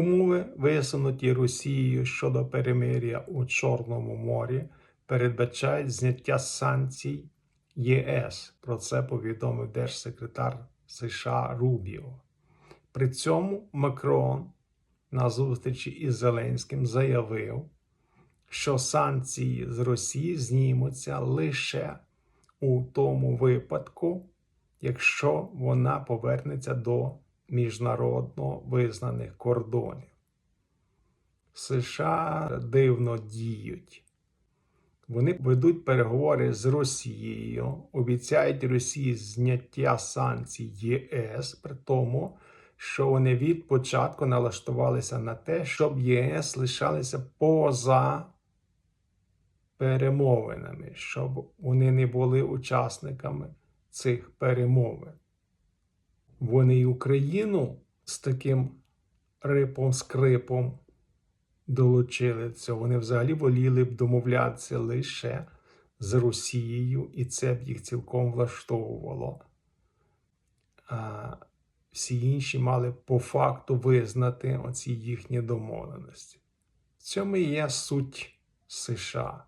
Умови, висунуті Росією щодо перемир'я у Чорному морі, передбачають зняття санкцій ЄС. Про це повідомив держсекретар США Рубіо. При цьому Макрон на зустрічі із Зеленським заявив, що санкції з Росії знімуться лише у тому випадку, якщо вона повернеться до міжнародно визнаних кордонів. США дивно діють. Вони ведуть переговори з Росією, обіцяють Росії зняття санкцій ЄС, при тому, що вони від початку налаштувалися на те, щоб ЄС лишалися поза перемовинами, щоб вони не були учасниками цих перемовин. Вони й Україну з таким рипом-скрипом долучили це. Вони взагалі воліли б домовлятися лише з Росією, і це б їх цілком влаштовувало. А всі інші мали по факту визнати оці їхні домовленості. В цьому і є суть США.